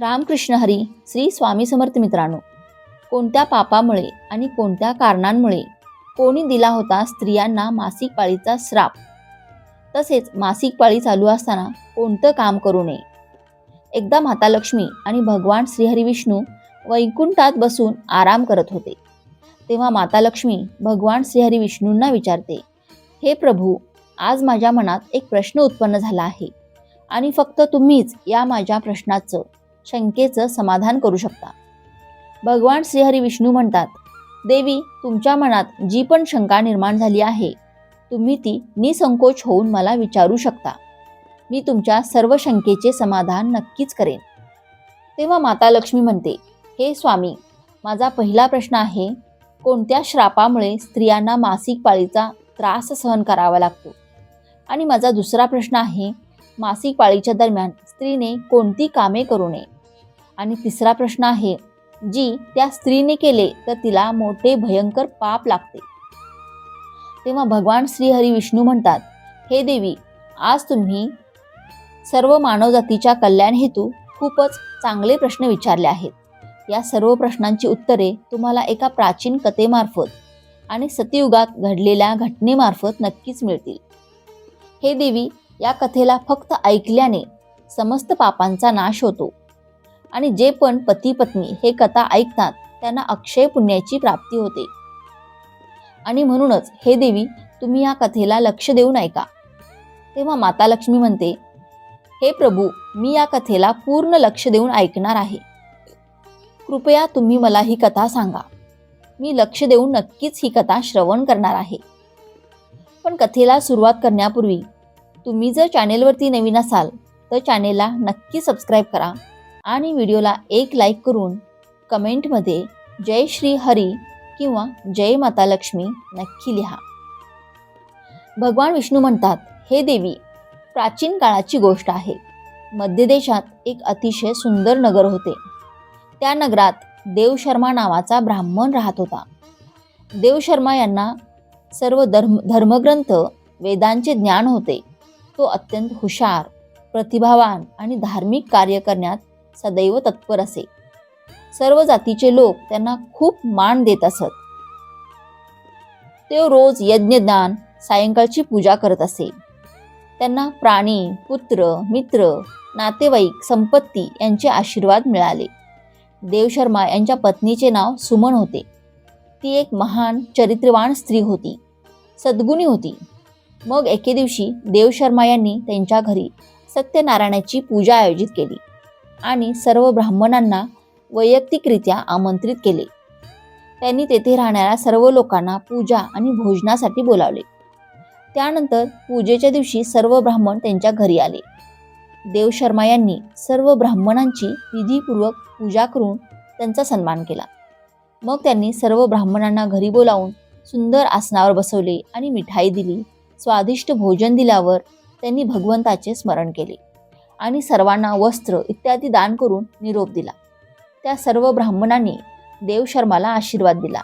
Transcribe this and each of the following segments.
रामकृष्ण हरी श्री स्वामी समर्थ मित्रांनो. कोणत्या पापामुळे आणि कोणत्या कारणांमुळे कोणी दिला होता स्त्रियांना मासिक पाळीचा श्राप? तसेच मासिक पाळी चालू असताना कोणतं काम करू नये? एकदा माता लक्ष्मी आणि भगवान श्रीहरी विष्णू वैकुंठात बसून आराम करत होते. तेव्हा माता लक्ष्मी भगवान श्रीहरी विष्णूंना विचारते हे प्रभू आज माझ्या मनात एक प्रश्न उत्पन्न झाला आहे आणि फक्त तुम्हीच या माझ्या प्रश्नाचं शंकेचं समाधान करू शकता. भगवान श्रीहरी विष्णू म्हणतात देवी तुमच्या मनात जी पण शंका निर्माण झाली आहे तुम्ही ती निसंकोच होऊन मला विचारू शकता. मी तुमच्या सर्व शंकेचे समाधान नक्कीच करेन. तेव्हा माता लक्ष्मी म्हणते हे स्वामी माझा पहिला प्रश्न आहे कोणत्या श्रापामुळे स्त्रियांना मासिक पाळीचा त्रास सहन करावा लागतो? आणि माझा दुसरा प्रश्न आहे मासिक पाळीच्या दरम्यान स्त्रीने कोणती कामे करू नये? आणि तिसरा प्रश्न आहे जी त्या स्त्रीने केले तर तिला मोठे भयंकर पाप लागते. तेव्हा भगवान श्रीहरी विष्णू म्हणतात हे देवी आज तुम्ही सर्व मानवजातीच्या कल्याण हेतू खूपच चांगले प्रश्न विचारले आहेत. या सर्व प्रश्नांची उत्तरे तुम्हाला एका प्राचीन कथेमार्फत आणि सतयुगात घडलेल्या घटनेमार्फत नक्कीच मिळतील. हे देवी या कथेला फक्त ऐकल्याने समस्त पापांचा नाश होतो. आणि जे पण पती पत्नी हे कथा ऐकतात त्यांना अक्षय पुण्याची प्राप्ती होते. आणि म्हणूनच हे देवी तुम्ही या कथेला लक्ष देऊन ऐका तेव्हा माता लक्ष्मी म्हणते हे प्रभू मी या कथेला पूर्ण लक्ष देऊन ऐकणार आहे. कृपया तुम्ही मला ही कथा सांगा. मी लक्ष देऊन नक्कीच ही कथा श्रवण करणार आहे. पण कथेला सुरुवात करण्यापूर्वी तुम्ही जर चॅनेलवरती नवीन असाल तर चॅनेलला नक्की सबस्क्राईब करा आणि व्हिडिओला एक लाईक करून कमेंटमध्ये जय श्री हरी किंवा जय माता लक्ष्मी नक्की लिहा. भगवान विष्णू म्हणतात हे देवी प्राचीन काळाची गोष्ट आहे. मध्य देशात एक अतिशय सुंदर नगर होते. त्या नगरात देवशर्मा नावाचा ब्राह्मण राहत होता. देवशर्मा यांना सर्व धर्म धर्मग्रंथ वेदांचे ज्ञान होते. तो अत्यंत हुशार प्रतिभावान आणि धार्मिक कार्य करण्यात सदैव तत्पर असे. सर्व जातीचे लोक त्यांना खूप मान देत असत. ते रोज यज्ञदान सायंकाळची पूजा करत असे. त्यांना प्राणी पुत्र मित्र नातेवाईक संपत्ती यांचे आशीर्वाद मिळाले. देवशर्मा यांच्या पत्नीचे नाव सुमन होते. ती एक महान चरित्रवान स्त्री होती. सद्गुणी होती. मग एके दिवशी देवशर्मा यांनी त्यांच्या घरी सत्यनारायणाची पूजा आयोजित केली आणि सर्व ब्राह्मणांना वैयक्तिकरित्या आमंत्रित केले. त्यांनी तेथे राहणाऱ्या सर्व लोकांना पूजा आणि भोजनासाठी बोलावले. त्यानंतर पूजेच्या दिवशी सर्व ब्राह्मण त्यांच्या घरी आले. देवशर्मा यांनी सर्व ब्राह्मणांची विधीपूर्वक पूजा करून त्यांचा सन्मान केला. मग त्यांनी सर्व ब्राह्मणांना घरी बोलावून सुंदर आसनावर बसवले आणि मिठाई दिली. स्वादिष्ट भोजन दिल्यावर त्यांनी भगवंताचे स्मरण केले. आणि सर्वांना वस्त्र इत्यादी दान करून निरोप दिला. त्या सर्व ब्राह्मणांनी देवशर्माला आशीर्वाद दिला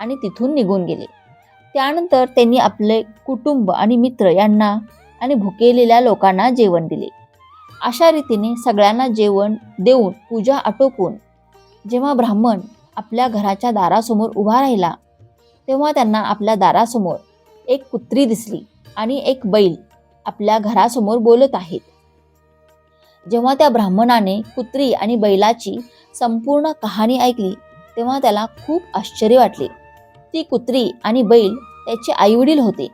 आणि तिथून निघून गेले. त्यानंतर त्यांनी आपले कुटुंब आणि मित्र यांना आणि भुकेलेल्या लोकांना जेवण दिले. अशा रीतीने सगळ्यांना जेवण देऊन पूजा आटोपून जेव्हा ब्राह्मण आपल्या घराच्या दारासमोर उभा राहिला तेव्हा त्यांना आपल्या दारासमोर एक कुत्री दिसली आणि एक बैल आपल्या घरासमोर बोलत आहेत. जेव्हा त्या ब्राह्मणाने कुत्री आणि बैलाची संपूर्ण कहाणी ऐकली तेव्हा त्याला खूप आश्चर्य वाटले. ती कुत्री आणि बैल त्याचे आईवडील होते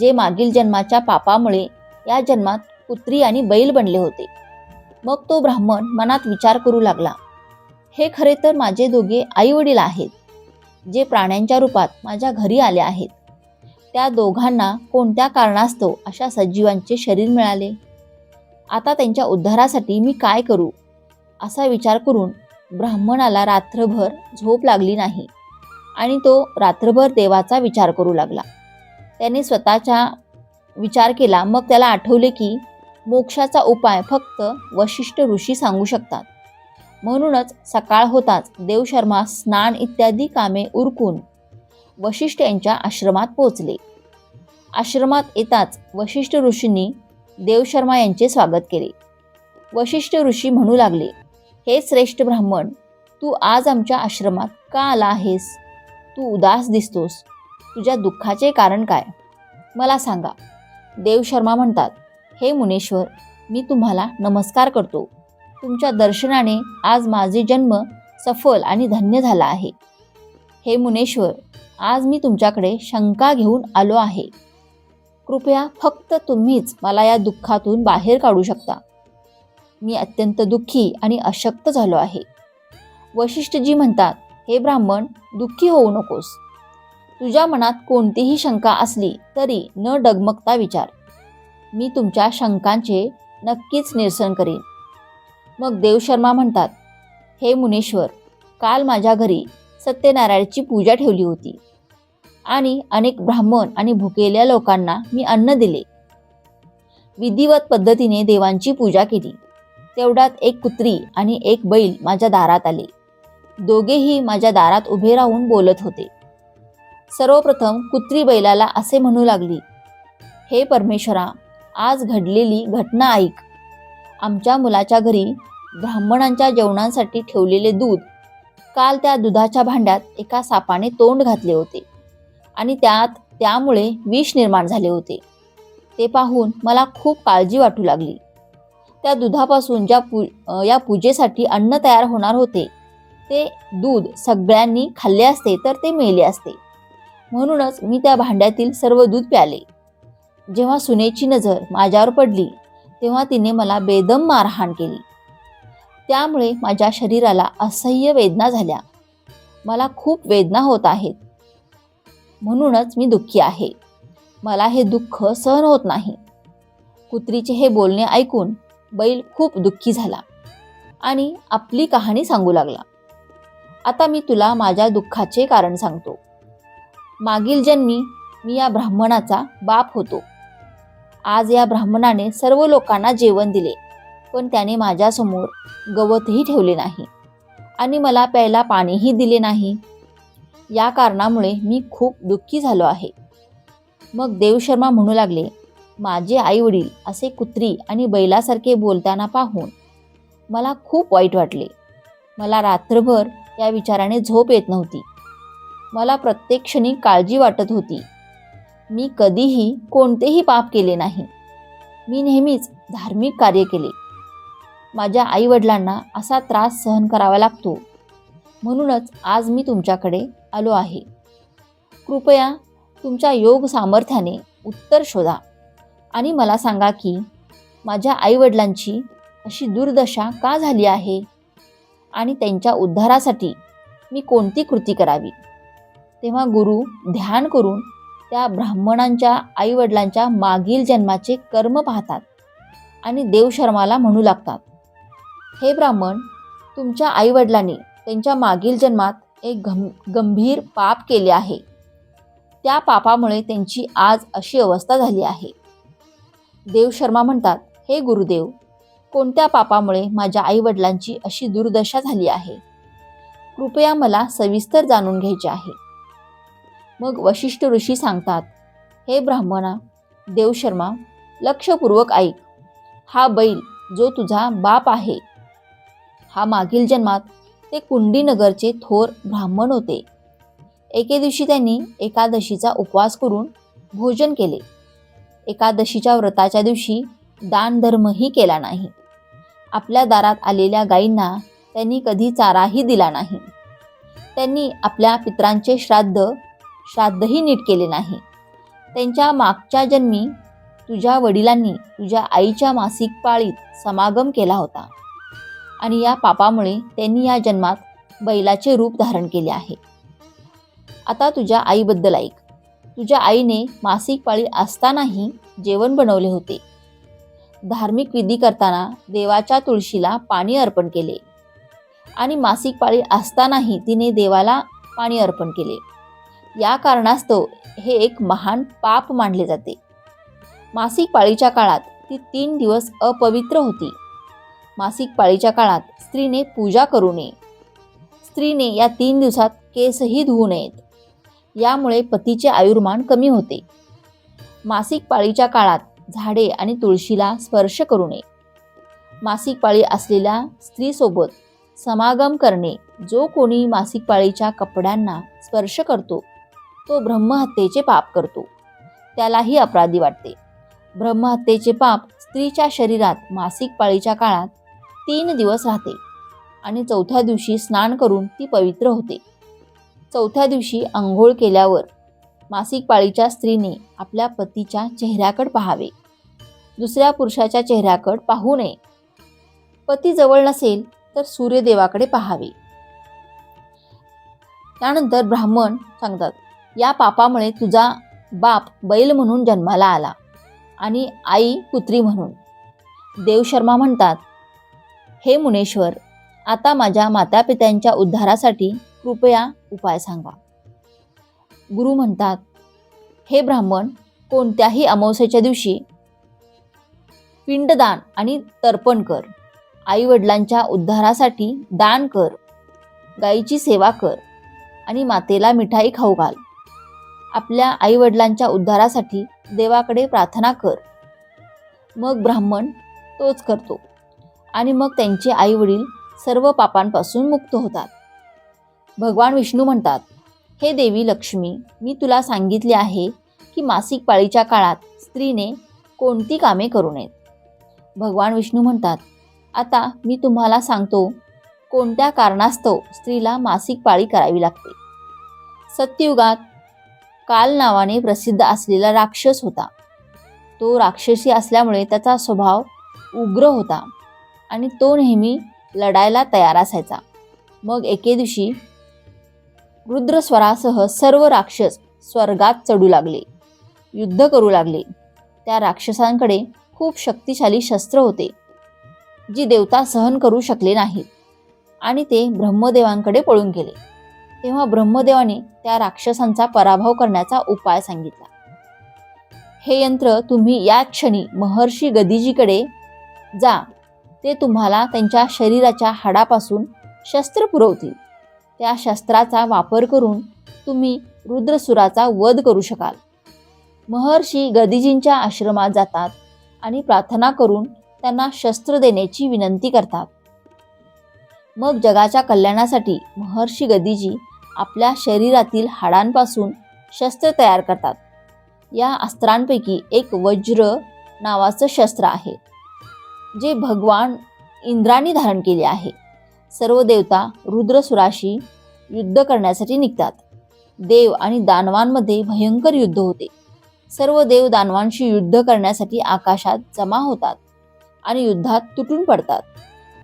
जे मागील जन्माच्या पापामुळे या जन्मात कुत्री आणि बैल बनले होते. मग तो ब्राह्मण मनात विचार करू लागला हे खरे तर माझे दोघे आईवडील आहेत जे प्राण्यांच्या रूपात माझ्या घरी आले आहेत. त्या दोघांना कोणत्या कारणास्तव अशा सजीवांचे शरीर मिळाले? आता त्यांच्या उद्धारासाठी मी काय करू? असा विचार करून ब्राह्मणाला रात्रभर झोप लागली नाही आणि तो रात्रभर देवाचा विचार करू लागला. त्याने स्वतःचा विचार केला. मग त्याला आठवले की मोक्षाचा उपाय फक्त वशिष्ठ ऋषी सांगू शकतात. म्हणूनच सकाळ होताच देवशर्मा स्नान इत्यादी कामे उरकून वशिष्ठ यांच्या आश्रमात पोचले आश्रमात येताच वशिष्ठ ऋषींनी देवशर्मा यांचे स्वागत केले. वशिष्ठ ऋषी म्हणू लागले हे श्रेष्ठ ब्राह्मण तू आज आमच्या आश्रमात का आला आहेस? तू उदास दिसतोस. तुझ्या दुःखाचे कारण काय? मला सांगा. देवशर्मा म्हणतात हे मुनेश्वर मी तुम्हाला नमस्कार करतो. तुमच्या दर्शनाने आज माझे जन्म सफल आणि धन्य झाला आहे. हे मुनेश्वर आज मी तुमच्याकडे शंका घेऊन आलो आहे. कृपया फक्त तुम्हीच मला या दुःखातून बाहेर काढू शकता. मी अत्यंत दुःखी आणि अशक्त झालो आहे. वशिष्ठजी म्हणतात हे ब्राह्मण दुःखी होऊ नकोस. तुझ्या मनात कोणतीही शंका असली तरी न डगमगता विचार. मी तुमच्या शंकांचे नक्कीच निरसन करेन. मग देवशर्मा म्हणतात हे मुनेश्वर काल माझ्या घरी सत्यनारायणची पूजा ठेवली होती. आणि अनेक ब्राह्मण आणि भुकेल्या लोकांना मी अन्न दिले. विधिवत पद्धतीने देवांची पूजा केली. तेवढ्यात एक कुत्री आणि एक बैल माझ्या दारात आले. दोघेही माझ्या दारात उभे राहून बोलत होते. सर्वप्रथम कुत्री बैलाला असे म्हणू लागली हे परमेश्वरा आज घडलेली घटना ऐक. आमच्या मुलाच्या घरी ब्राह्मणांच्या जेवणासाठी ठेवलेले दूध काल त्या दुधाच्या भांड्यात एका सापाने तोंड घातले होते. आणि त्यात त्यामुळे विष निर्माण झाले होते. ते पाहून मला खूप काळजी वाटू लागली. त्या दुधापासून ज्या पू या पूजेसाठी अन्न तयार होणार होते ते दूध सगळ्यांनी खाल्ले असते तर ते मेले असते. म्हणूनच मी त्या भांड्यातील सर्व दूध प्याले. जेव्हा सुनेची नजर माझ्यावर पडली तेव्हा तिने मला बेदम मारहाण केली. त्यामुळे माझ्या शरीराला असह्य वेदना झाल्या. मला खूप वेदना होत आहेत. म्हणूनच मी दुःखी आहे. मला हे दुःख सहन होत नाही. कुत्रीचे हे बोलणे ऐकून बैल खूप दुःखी झाला आणि आपली कहाणी सांगू लागला. आता मी तुला माझ्या दुःखाचे कारण सांगतो. मागील जन्मी मी या ब्राह्मणाचा बाप होतो. आज या ब्राह्मणाने सर्व लोकांना जेवण दिले. पण त्याने माझ्यासमोर गवतही ठेवले नाही आणि मला प्यायला पाणीही दिले नाही. या कारणामुळे मी खूप दुःखी झालो आहे. मग देवशर्मा म्हणू लागले माझे आईवडील असे कुत्री आणि बैलासारखे बोलताना पाहून मला खूप वाईट वाटले. मला रात्रभर या विचाराने झोप येत नव्हती. मला प्रत्येक क्षणी काळजी वाटत होती. मी कधीही कोणतेही पाप केले नाही. मी नेहमीच धार्मिक कार्य केले. माझ्या आईवडिलांना असा त्रास सहन करावा लागतो. म्हणूनच आज मी तुमच्याकडे आलो आहे. कृपया तुमच्या योग सामर्थ्याने उत्तर शोधा आणि मला सांगा की माझ्या आईवडिलांची अशी दुर्दशा का झाली आहे आणि त्यांच्या उद्धारासाठी मी कोणती कृती करावी? तेव्हा गुरु ध्यान करून त्या ब्राह्मणांच्या आईवडिलांच्या मागील जन्माचे कर्म पाहतात आणि देवशर्माला म्हणू लागतात. हे ब्राह्मण तुमच्या आईवडिलांनी त्यांच्या मागील जन्मात एक गं गंभीर पाप केले आहे. त्या पापामुळे त्यांची आज अशी अवस्था झाली आहे. देवशर्मा म्हणतात हे गुरुदेव कोणत्या पापामुळे माझ्या आईवडिलांची अशी दुर्दशा झाली आहे? कृपया मला सविस्तर जाणून घ्यायचे आहे. मग वशिष्ठ ऋषी सांगतात हे ब्राह्मणा देवशर्मा लक्षपूर्वक ऐक. हा बैल जो तुझा बाप आहे हा मागील जन्मात ते कुंडीनगरचे थोर ब्राह्मण होते. एके दिवशी त्यांनी एकादशीचा उपवास करून भोजन केले. एकादशीच्या व्रताच्या दिवशी दानधर्मही केला नाही. आपल्या दारात आलेल्या गायींना त्यांनी कधी चाराही दिला नाही. त्यांनी आपल्या पित्रांचे श्राद्ध श्राद्धही नीट केले नाही. त्यांच्या मागच्या जन्मी तुझ्या वडिलांनी तुझ्या आईच्या मासिक पाळीत समागम केला होता. आणि या पापामुळे त्यांनी या जन्मात बैलाचे रूप धारण केले आहे. आता तुझ्या आईबद्दल ऐक. तुझ्या आईने मासिक पाळी असतानाही जेवण बनवले होते. धार्मिक विधी करताना देवाच्या तुळशीला पाणी अर्पण केले. आणि मासिक पाळी असतानाही तिने देवाला पाणी अर्पण केले. या कारणास्तव हे एक महान पाप मानले जाते. मासिक पाळीच्या काळात ती तीन दिवस अपवित्र होती. मासिक पाळीच्या काळात स्त्रीने पूजा करू नये. स्त्रीने या तीन दिवसात केसही धुवू नयेत. यामुळे पतीचे आयुर्मान कमी होते. मासिक पाळीच्या काळात झाडे आणि तुळशीला स्पर्श करू नये. मासिक पाळी असलेल्या स्त्रीसोबत समागम करणे जो कोणी मासिक पाळीच्या कपड्यांना स्पर्श करतो तो ब्रह्महत्येचे पाप करतो. त्यालाही अपराधी वाटते. ब्रह्महत्येचे पाप स्त्रीच्या शरीरात मासिक पाळीच्या काळात तीन दिवस राहते आणि चौथ्या दिवशी स्नान करून ती पवित्र होते. चौथ्या दिवशी आंघोळ केल्यावर मासिक पाळीच्या स्त्रीने आपल्या पतीच्या चेहऱ्याकडे पाहावे. दुसऱ्या पुरुषाच्या चेहऱ्याकडे पाहू नये. पती जवळ नसेल तर सूर्यदेवाकडे पाहावे. त्यानंतर ब्राह्मण सांगतात या पापामुळे तुझा बाप बैल म्हणून जन्माला आला आणि आई पुत्री म्हणून. देवशर्मा म्हणतात हे मुनेश्वर आता माझ्या मातापित्यांच्या उद्धारासाठी कृपया उपाय सांगा. गुरु म्हणतात हे ब्राह्मण कोणत्याही अमावस्येच्या दिवशी पिंडदान आणि तर्पण कर. आईवडिलांच्या उद्धारासाठी दान कर. गाईची सेवा कर आणि मातेला मिठाई खाऊ घाल. आपल्या आईवडिलांच्या उद्धारासाठी देवाकडे प्रार्थना कर. मग ब्राह्मण तोच करतो. आणि मग त्यांचे आईवडील सर्व पापांपासून मुक्त होतात. भगवान विष्णू म्हणतात हे देवी लक्ष्मी मी तुला सांगितले आहे की मासिक पाळीच्या काळात स्त्रीने कोणती कामे करू नयेत. भगवान विष्णू म्हणतात आता मी तुम्हाला सांगतो कोणत्या कारणास्तव स्त्रीला मासिक पाळी करावी लागते. सत्ययुगात काल नावाने प्रसिद्ध असलेला राक्षस होता. तो राक्षसी असल्यामुळे त्याचा स्वभाव उग्र होता. आणि तो नेहमी लढायला तयार असायचा. मग एके दिवशी रुद्रस्वरासह सर्व राक्षस स्वर्गात चढू लागले. युद्ध करू लागले. त्या राक्षसांकडे खूप शक्तिशाली शस्त्र होते जी देवता सहन करू शकले नाहीत. आणि ते ब्रह्मदेवांकडे पळून गेले. तेव्हा ब्रह्मदेवाने त्या राक्षसांचा पराभव करण्याचा उपाय सांगितला. हे यंत्र तुम्ही या क्षणी महर्षी गदिजीकडे जा ते तुम्हाला त्यांच्या शरीराच्या हाडापासून शस्त्र पुरवतील. त्या शस्त्राचा वापर करून तुम्ही रुद्रसुराचा वध करू शकाल. महर्षी गदिजींच्या आश्रमात जातात आणि प्रार्थना करून त्यांना शस्त्र देण्याची विनंती करतात. मग जगाच्या कल्याणासाठी महर्षी गदिजी आपल्या शरीरातील हाडांपासून शस्त्र तयार करतात. या अस्त्रांपैकी एक वज्र नावाचं शस्त्र आहे. जे भगवान इंद्राने धारण केले आहे. सर्व देवता रुद्रसुराशी युद्ध करण्यासाठी निघतात. देव आणि दानवांमध्ये भयंकर युद्ध होते. सर्व देव दानवांशी युद्ध करण्यासाठी आकाशात जमा होतात आणि युद्धात तुटून पडतात.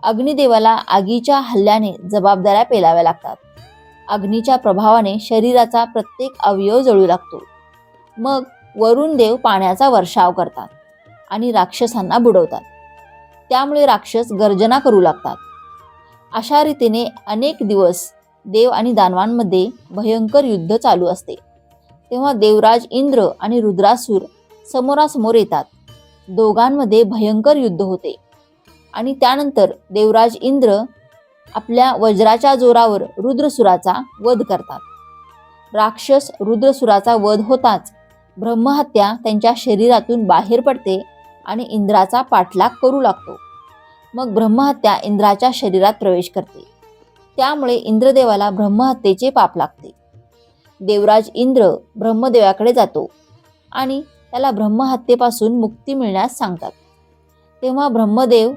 अग्निदेवाला आगीच्या हल्ल्याने जबाबदाऱ्या पेलाव्या लागतात. अग्नीच्या प्रभावाने शरीराचा प्रत्येक अवयव जळू लागतो. मग वरुण देव पाण्याचा वर्षाव करतात आणि राक्षसांना बुडवतात. त्यामुळे राक्षस गर्जना करू लागतात. अशा रीतीने अनेक दिवस देव आणि दानवांमध्ये भयंकर युद्ध चालू असते. तेव्हा देवराज इंद्र आणि रुद्रासूर समोरासमोर येतात. दोघांमध्ये भयंकर युद्ध होते. आणि त्यानंतर देवराज इंद्र आपल्या वज्राच्या जोरावर रुद्रसुराचा वध करतात. राक्षस रुद्रसुराचा वध होताच ब्रह्महत्या त्यांच्या शरीरातून बाहेर पडते आणि इंद्राचा पाठलाग करू लागतो. मग ब्रह्महत्या इंद्राच्या शरीरात प्रवेश करते. त्यामुळे इंद्रदेवाला ब्रह्महत्येचे पाप लागते. देवराज इंद्र ब्रह्मदेवाकडे जातो आणि त्याला ब्रह्महत्येपासून मुक्ती मिळण्यास सांगतात. तेव्हा ब्रह्मदेव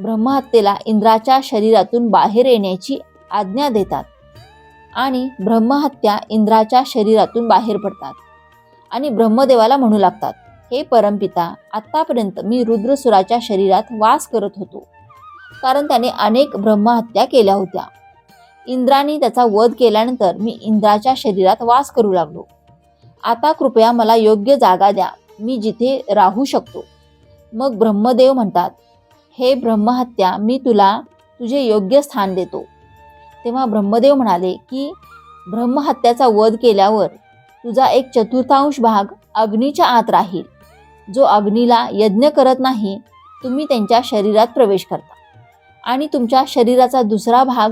ब्रह्महत्येला इंद्राच्या शरीरातून बाहेर येण्याची आज्ञा देतात आणि ब्रह्महत्या इंद्राच्या शरीरातून बाहेर पडतात आणि ब्रह्मदेवाला म्हणू लागतात. हे परमपिता आत्तापर्यंत मी रुद्रसुराच्या शरीरात वास करत होतो. कारण त्याने अनेक ब्रह्महत्या केल्या होत्या. इंद्राने त्याचा वध केल्यानंतर मी इंद्राच्या शरीरात वास करू लागलो. आता कृपया मला योग्य जागा द्या मी जिथे राहू शकतो. मग ब्रह्मदेव म्हणतात हे ब्रह्महत्या मी तुला तुझे योग्य स्थान देतो. तेव्हा ब्रह्मदेव म्हणाले की ब्रह्महत्याचा वध केल्यावर तुझा एक चतुर्थांश भाग अग्नीच्या आत राहील. जो अग्नीला यज्ञ करत नाही तुम्ही त्यांच्या शरीरात प्रवेश करता. आणि तुमच्या शरीराचा दुसरा भाग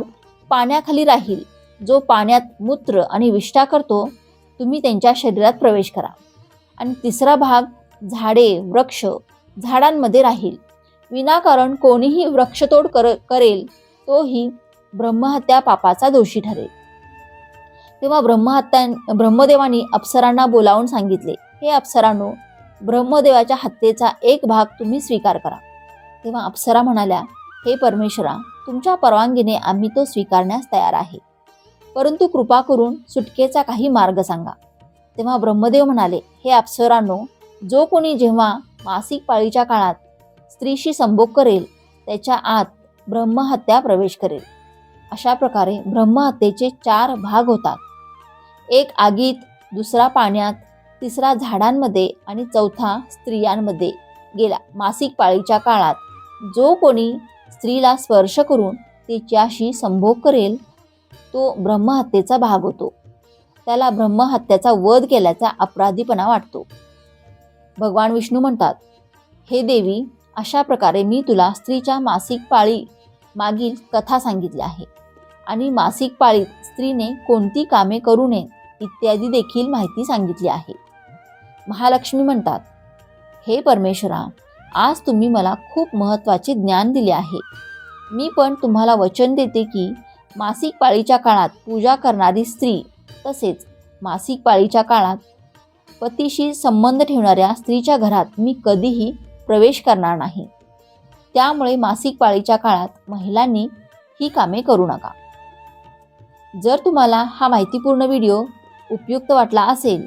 पाण्याखाली राहील जो पाण्यात मूत्र आणि विष्ठा करतो तुम्ही त्यांच्या शरीरात प्रवेश करा. आणि तिसरा भाग झाडे वृक्ष झाडांमध्ये राहील. विनाकारण कोणीही वृक्षतोड कर करेल तोही ब्रह्महत्या पापाचा दोषी ठरेल. तेव्हा ब्रह्महत्या ब्रह्मदेवानी अप्सरांना बोलावून सांगितले हे अप्सरांनो ब्रह्मदेवाच्या हत्येचा एक भाग तुम्ही स्वीकार करा. तेव्हा अप्सरा म्हणाल्या हे परमेश्वरा तुमच्या परवानगीने आम्ही तो स्वीकारण्यास तयार आहे. परंतु कृपा करून सुटकेचा काही मार्ग सांगा. तेव्हा ब्रह्मदेव म्हणाले हे अप्सरांनो जो कोणी जेव्हा मासिक पाळीच्या काळात स्त्रीशी संभोग करेल त्याच्या आत ब्रह्महत्या प्रवेश करेल. अशा प्रकारे ब्रह्महत्येचे चार भाग होतात. एक आगीत दुसरा पाण्यात तिसरा झाडांमध्ये आणि चौथा स्त्रियांमध्ये गेला. मासिक पाळीच्या काळात जो कोणी स्त्रीला स्पर्श करून तिच्याशी संभोग करेल तो ब्रह्महत्येचा भाग होतो. त्याला ब्रह्महत्याचा वध केल्याचा अपराधीपणा वाटतो. भगवान विष्णू म्हणतात हे देवी अशा प्रकारे मी तुला स्त्रीच्या मासिक पाळी मागील कथा सांगितली आहे. आणि मासिक पाळीत स्त्रीने कोणती कामे करू नये इत्यादी देखील माहिती सांगितली आहे. महालक्ष्मी म्हणतात हे परमेश्वरा आज तुम्ही मला खूप महत्त्वाचे ज्ञान दिले आहे. मी पण तुम्हाला वचन देते की मासिक पाळीच्या काळात पूजा करणारी स्त्री तसेच मासिक पाळीच्या काळात पतीशी संबंध ठेवणाऱ्या स्त्रीच्या घरात मी कधीही प्रवेश करणार नाही. त्यामुळे मासिक पाळीच्या काळात महिलांनी ही कामे करू नका. जर तुम्हाला हा माहितीपूर्ण व्हिडिओ उपयुक्त वाटला असेल